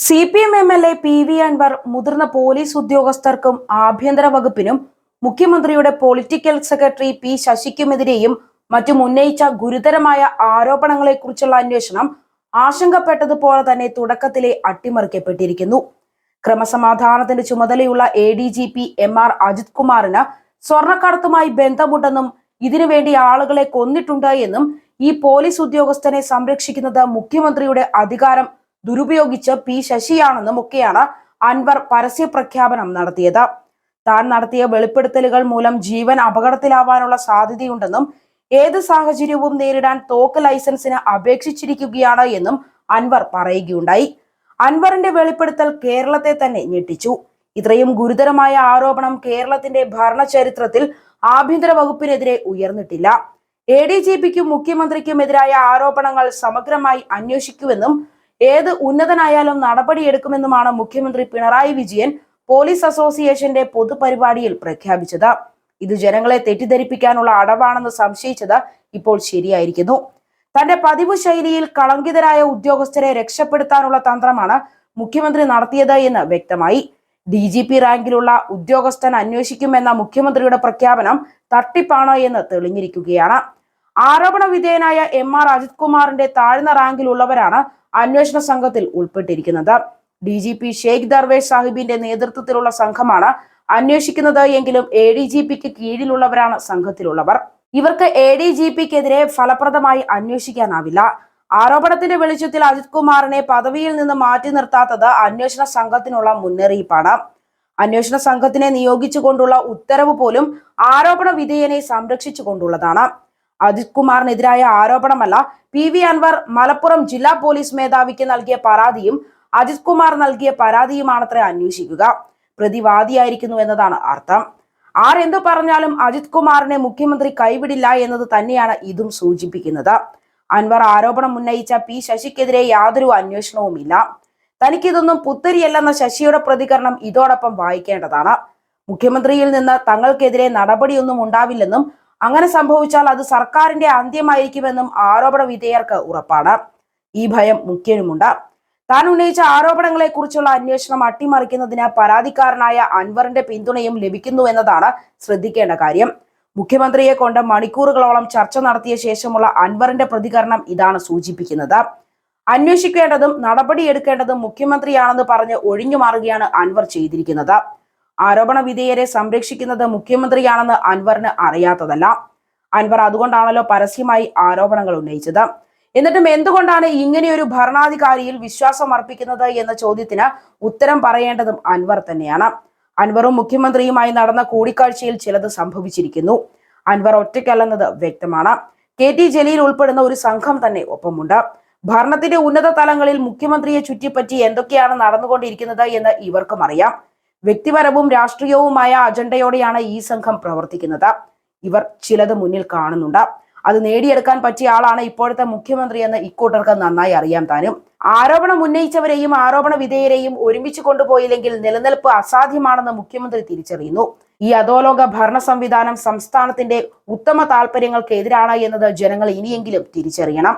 C P M M L A P V Anvar മുതിർന്ന police ഉദ്യോഗസ്ഥർക്കും ആഭ്യന്തര വകുപ്പിനും മുഖ്യമന്ത്രിയുടെ പൊളിറ്റിക്കൽ സെക്രട്ടറി പി ശശിക്കുമെതിരെയും മറ്റും ഉന്നയിച്ച ഗുരുതരമായ ആരോപണങ്ങളെക്കുറിച്ചുള്ള അന്വേഷണം ആശങ്കപ്പെട്ടതുപോലെ തന്നെ തുടക്കത്തിലെ അട്ടിമറിക്കപ്പെട്ടിരിക്കുന്നു. ക്രമസമാധാനത്തിന്റെ ചുമതലയുള്ള A D G P M R Ajith കുമാറിന് സ്വർണക്കടത്തുമായി ബന്ധമുണ്ടെന്നും ഇതിനുവേണ്ടി ആളുകളെ കൊന്നിട്ടുണ്ട് എന്നും ഈ പോലീസ് ഉദ്യോഗസ്ഥനെ സംരക്ഷിക്കുന്നത് മുഖ്യമന്ത്രിയുടെ അധികാരം ദുരുപയോഗിച്ച് പി ശശിയാണെന്നും ഒക്കെയാണ് അൻവർ പരസ്യ പ്രഖ്യാപനം നടത്തിയത്. താൻ നടത്തിയ വെളിപ്പെടുത്തലുകൾ മൂലം ജീവൻ അപകടത്തിലാവാനുള്ള സാധ്യതയുണ്ടെന്നും ഏത് സാഹചര്യവും നേരിടാൻ തോക്ക് ലൈസൻസിന് അപേക്ഷിച്ചിരിക്കുകയാണ് എന്നും അൻവർ പറയുകയുണ്ടായി. അൻവറിന്റെ വെളിപ്പെടുത്തൽ കേരളത്തെ തന്നെ ഞെട്ടിച്ചു. ഇത്രയും ഗുരുതരമായ ആരോപണം കേരളത്തിന്റെ ഭരണചരിത്രത്തിൽ ആഭ്യന്തര വകുപ്പിനെതിരെ ഉയർന്നിട്ടില്ല. എ ഡി ജി പിക്കും മുഖ്യമന്ത്രിക്കുമെതിരായ ആരോപണങ്ങൾ സമഗ്രമായി അന്വേഷിക്കുമെന്നും ഏത് ഉന്നതനായാലും നടപടിയെടുക്കുമെന്നുമാണ് മുഖ്യമന്ത്രി പിണറായി വിജയൻ പോലീസ് അസോസിയേഷന്റെ പൊതുപരിപാടിയിൽ പ്രഖ്യാപിച്ചത്. ഇത് ജനങ്ങളെ തെറ്റിദ്ധരിപ്പിക്കാനുള്ള അടവാണെന്ന് സംശയിച്ചത് ഇപ്പോൾ ശരിയായിരിക്കുന്നു. തന്റെ പതിവ് ശൈലിയിൽ കളങ്കിതരായ ഉദ്യോഗസ്ഥരെ രക്ഷപ്പെടുത്താനുള്ള തന്ത്രമാണ് മുഖ്യമന്ത്രി നടത്തിയത് എന്ന് വ്യക്തമായി. ഡി ജി പി റാങ്കിലുള്ള ഉദ്യോഗസ്ഥൻ അന്വേഷിക്കുമെന്ന മുഖ്യമന്ത്രിയുടെ പ്രഖ്യാപനം തട്ടിപ്പാണോ എന്ന് തെളിഞ്ഞിരിക്കുകയാണ്. ആരോപണ വിധേയനായ എം ആർ അജിത് കുമാറിന്റെ താഴ്ന്ന റാങ്കിലുള്ളവരാണ് അന്വേഷണ സംഘത്തിൽ ഉൾപ്പെട്ടിരിക്കുന്നത്. D G P Sheikh Darvesh സാഹിബിന്റെ നേതൃത്വത്തിലുള്ള സംഘമാണ് അന്വേഷിക്കുന്നത്. എങ്കിലും എ ഡി ജി പിക്ക് കീഴിലുള്ളവരാണ് സംഘത്തിലുള്ളവർ. ഇവർക്ക് എ ഡി ജി പിക്കെതിരെ ഫലപ്രദമായി അന്വേഷിക്കാനാവില്ല. ആരോപണത്തിന്റെ വെളിച്ചത്തിൽ അജിത് കുമാറിനെ പദവിയിൽ നിന്ന് മാറ്റി നിർത്താത്തത് അന്വേഷണ സംഘത്തിനുള്ള മുന്നറിയിപ്പാണ്. അന്വേഷണ സംഘത്തിനെ നിയോഗിച്ചുകൊണ്ടുള്ള ഉത്തരവ് പോലും ആരോപണ വിധേയനെ സംരക്ഷിച്ചുകൊണ്ടുള്ളതാണ്. അജിത് കുമാറിനെതിരായ ആരോപണമല്ല. പി വി അൻവർ മലപ്പുറം ജില്ലാ പോലീസ് മേധാവിക്ക് നൽകിയ പരാതിയും അജിത് കുമാർ നൽകിയ പരാതിയുമാണത്രേ അന്വേഷിക്കുക. പ്രതിവാദിയായിരിക്കുന്നു എന്നതാണ് അർത്ഥം. ആരെന്തു പറഞ്ഞാലും അജിത് കുമാറിനെ മുഖ്യമന്ത്രി കൈവിടില്ല എന്നത് തന്നെയാണ് ഇതും സൂചിപ്പിക്കുന്നത്. അൻവർ ആരോപണം ഉന്നയിച്ച പി ശശിക്കെതിരെ യാതൊരു അന്വേഷണവുമില്ല. തനിക്കിതൊന്നും പുത്തരിയല്ലെന്ന ശശിയുടെ പ്രതികരണം ഇതോടൊപ്പം വായിക്കേണ്ടതാണ്. മുഖ്യമന്ത്രിയിൽ നിന്ന് തങ്ങൾക്കെതിരെ നടപടിയൊന്നും ഉണ്ടാവില്ലെന്നും അങ്ങനെ സംഭവിച്ചാൽ അത് സർക്കാരിന്റെ അന്ത്യമായിരിക്കുമെന്നും ആരോപണ വിധേയർക്ക് ഉറപ്പാണ്. ഈ ഭയം മുഖ്യനുമുണ്ട്. താൻ ഉന്നയിച്ച ആരോപണങ്ങളെ കുറിച്ചുള്ള അന്വേഷണം അട്ടിമറിക്കുന്നതിന് പരാതിക്കാരനായ അൻവറിന്റെ പിന്തുണയും ലഭിക്കുന്നു എന്നതാണ് ശ്രദ്ധിക്കേണ്ട കാര്യം. മുഖ്യമന്ത്രിയെ കൊണ്ട് മണിക്കൂറുകളോളം ചർച്ച നടത്തിയ ശേഷമുള്ള അൻവറിന്റെ പ്രതികരണം ഇതാണ് സൂചിപ്പിക്കുന്നത്. അന്വേഷിക്കേണ്ടതും നടപടിയെടുക്കേണ്ടതും മുഖ്യമന്ത്രിയാണെന്ന് പറഞ്ഞ് ഒഴിഞ്ഞു മാറുകയാണ് അൻവർ ചെയ്തിരിക്കുന്നത്. ആരോപണ വിധേയരെ സംരക്ഷിക്കുന്നത് മുഖ്യമന്ത്രിയാണെന്ന് അൻവറിന് അറിയാത്തതല്ല. അൻവർ അതുകൊണ്ടാണല്ലോ പരസ്യമായി ആരോപണങ്ങൾ ഉന്നയിച്ചത്. എന്നിട്ടും എന്തുകൊണ്ടാണ് ഇങ്ങനെയൊരു ഭരണാധികാരിയിൽ വിശ്വാസം അർപ്പിക്കുന്നത് എന്ന ചോദ്യത്തിന് ഉത്തരം പറയേണ്ടതും അൻവർ തന്നെയാണ്. അൻവറും മുഖ്യമന്ത്രിയുമായി നടന്ന കൂടിക്കാഴ്ചയിൽ ചിലത് സംഭവിച്ചിരിക്കുന്നു. അൻവർ ഒറ്റയ്ക്കല്ലെന്നത് വ്യക്തമാണ്. കെ ടി ജലീൽ ഉൾപ്പെടുന്ന ഒരു സംഘം തന്നെ ഒപ്പമുണ്ട്. ഭരണത്തിന്റെ ഉന്നത തലങ്ങളിൽ മുഖ്യമന്ത്രിയെ ചുറ്റിപ്പറ്റി എന്തൊക്കെയാണ് നടന്നുകൊണ്ടിരിക്കുന്നത് എന്ന് ഇവർക്കും അറിയാം. വ്യക്തിപരവും രാഷ്ട്രീയവുമായ അജണ്ടയോടെയാണ് ഈ സംഘം പ്രവർത്തിക്കുന്നത്. ഇവർ ചിലത് മുന്നിൽ കാണുന്നുണ്ട്. അത് നേടിയെടുക്കാൻ പറ്റിയ ആളാണ് ഇപ്പോഴത്തെ മുഖ്യമന്ത്രി എന്ന് ഇക്കൂട്ടർക്ക് നന്നായി അറിയാം താനും. ആരോപണം ഉന്നയിച്ചവരെയും ആരോപണ വിധേയരെയും ഒരുമിച്ച് കൊണ്ടുപോയില്ലെങ്കിൽ നിലനിൽപ്പ് അസാധ്യമാണെന്ന് മുഖ്യമന്ത്രി തിരിച്ചറിയുന്നു. ഈ അധോലോക ഭരണ സംവിധാനം സംസ്ഥാനത്തിന്റെ ഉത്തമ താല്പര്യങ്ങൾക്ക് എതിരാണ് എന്നത് ജനങ്ങൾ ഇനിയെങ്കിലും തിരിച്ചറിയണം.